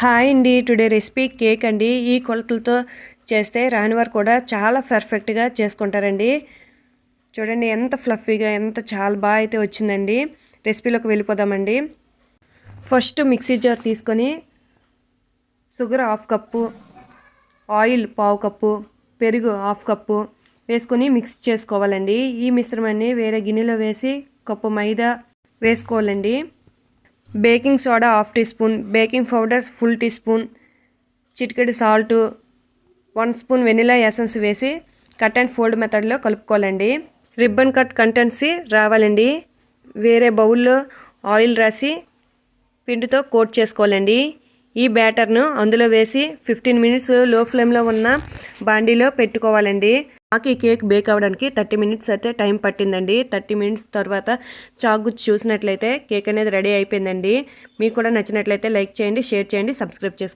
Hi అండి. Today recipe cake అండి. ఈ కొలతలతో చేస్తే రాని వారు కూడా చాలా పర్ఫెక్ట్గా చేసుకుంటారండి. చూడండి ఎంత ఫ్లఫీగా ఎంత చాలా బాగా అయితే వచ్చిందండి. రెసిపీలోకి వెళ్ళిపోదామండి. ఫస్ట్ మిక్సీ జార్ తీసుకొని షుగర్ హాఫ్ కప్పు ఆయిల్ పావు కప్పు పెరుగు హాఫ్ కప్పు వేసుకొని మిక్స్ చేసుకోవాలండి. ఈ మిశ్రమాన్ని వేరే గిన్నెలో వేసి కప్పు మైదా వేసుకోవాలండి. Baking soda half teaspoon baking powder full teaspoon చిటికెడు salt one spoon vanilla essence వేసి కట్ అండ్ ఫోల్డ్ మెథడ్లో కలుపుకోవాలండి. రిబ్బన్ కట్ కంటెన్సీ రావాలండి. వేరే బౌల్లో ఆయిల్ రాసి పిండితో కోట్ చేసుకోవాలండి. ఈ బ్యాటర్ను అందులో వేసి ఫిఫ్టీన్ మినిట్స్లో ఫ్లేమ్లో ఉన్న బాండీలో పెట్టుకోవాలండి. నాకు ఈ కేక్ బేక్ అవ్వడానికి థర్టీ మినిట్స్ అయితే టైం పట్టిందండి. థర్టీ మినిట్స్ తర్వాత చాకు చూసినట్లయితే కేక్ అనేది రెడీ అయిపోయిందండి. మీకు కూడా నచ్చినట్లయితే లైక్ చేయండి షేర్ చేయండి సబ్స్క్రైబ్ చేసుకోండి.